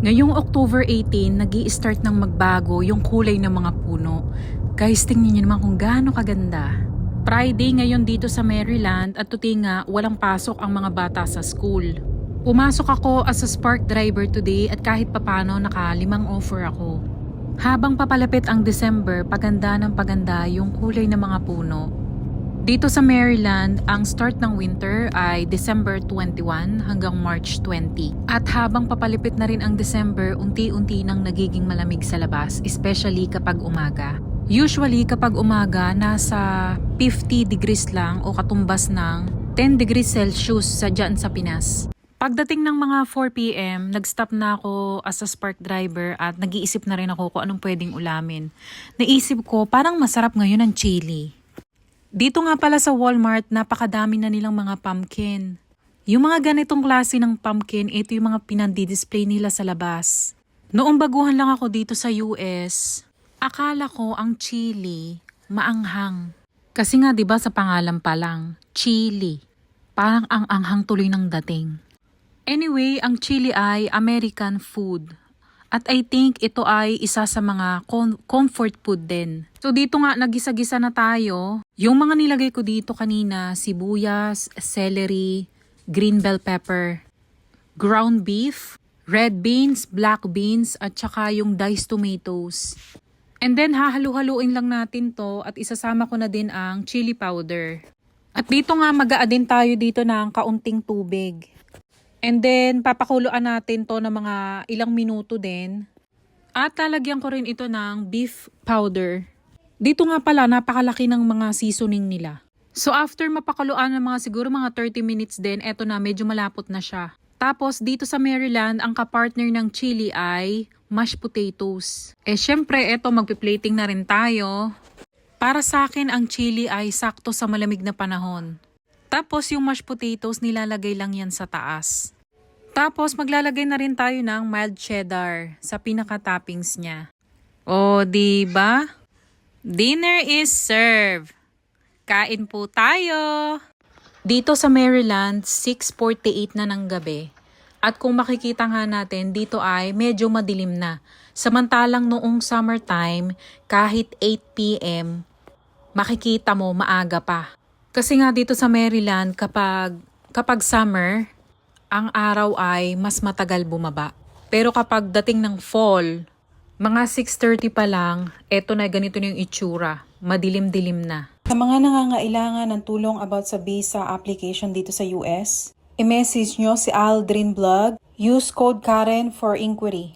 Ngayong October 18, nag start ng magbago yung kulay ng mga puno. Guys, tingnan niyo naman kung gaano kaganda. Friday ngayon dito sa Maryland at tuti nga walang pasok ang mga bata sa school. Pumasok ako as a spark driver today at kahit papano nakalimang offer ako. Habang papalapit ang December, paganda ng paganda yung kulay ng mga puno. Dito sa Maryland, ang start ng winter ay December 21 hanggang March 20. At habang papalipit na rin ang December, unti-unti nang nagiging malamig sa labas, especially kapag umaga. Usually kapag umaga, nasa 50 degrees lang o katumbas ng 10 degrees Celsius sa dyan sa Pinas. Pagdating ng mga 4pm, nag-stop na ako as a spark driver at nag-iisip na rin ako kung anong pwedeng ulamin. Naisip ko, parang masarap ngayon ang chili. Dito nga pala sa Walmart, napakadami na nilang mga pumpkin. Yung mga ganitong klase ng pumpkin, ito yung mga pinandi-display nila sa labas. Noong baguhan lang ako dito sa US, akala ko ang chili maanghang. Kasi nga 'di ba sa pangalan pa lang, chili. Parang ang anghang tuloy ng dating. Anyway, ang chili ay American food. At I think ito ay isa sa mga com- comfort food din. So dito nga nagisa-gisa na tayo. Yung mga nilagay ko dito kanina, sibuyas, celery, green bell pepper, ground beef, red beans, black beans, at saka yung diced tomatoes. And then hahalu-haluin lang natin to at isasama ko na din ang chili powder. At dito nga mag din tayo dito ng kaunting tubig. And then, papakuluan natin to ng mga ilang minuto din. At lalagyan ko rin ito ng beef powder. Dito nga pala, napakalaki ng mga seasoning nila. So after mapakuluan ng mga siguro mga 30 minutes din, eto na, medyo malapot na siya. Tapos dito sa Maryland, ang kapartner ng chili ay mashed potatoes. Eh syempre, eto magpi-plating na rin tayo. Para sa akin, ang chili ay sakto sa malamig na panahon. Tapos yung mashed potatoes, nilalagay lang yan sa taas. Tapos maglalagay na rin tayo ng mild cheddar sa pinaka-toppings niya. O, di ba? Dinner is served. Kain po tayo. Dito sa Maryland, 6.48 na ng gabi. At kung makikita nga natin, dito ay medyo madilim na. Samantalang noong summertime, kahit 8pm, makikita mo maaga pa. Kasi nga dito sa Maryland, kapag, kapag summer, ang araw ay mas matagal bumaba. Pero kapag dating ng fall, mga 6.30 pa lang, eto na ganito na yung itsura. Madilim-dilim na. Sa mga nangangailangan ng tulong about sa visa application dito sa US, i-message nyo si Aldrin Vlog. Use code Karen for inquiry.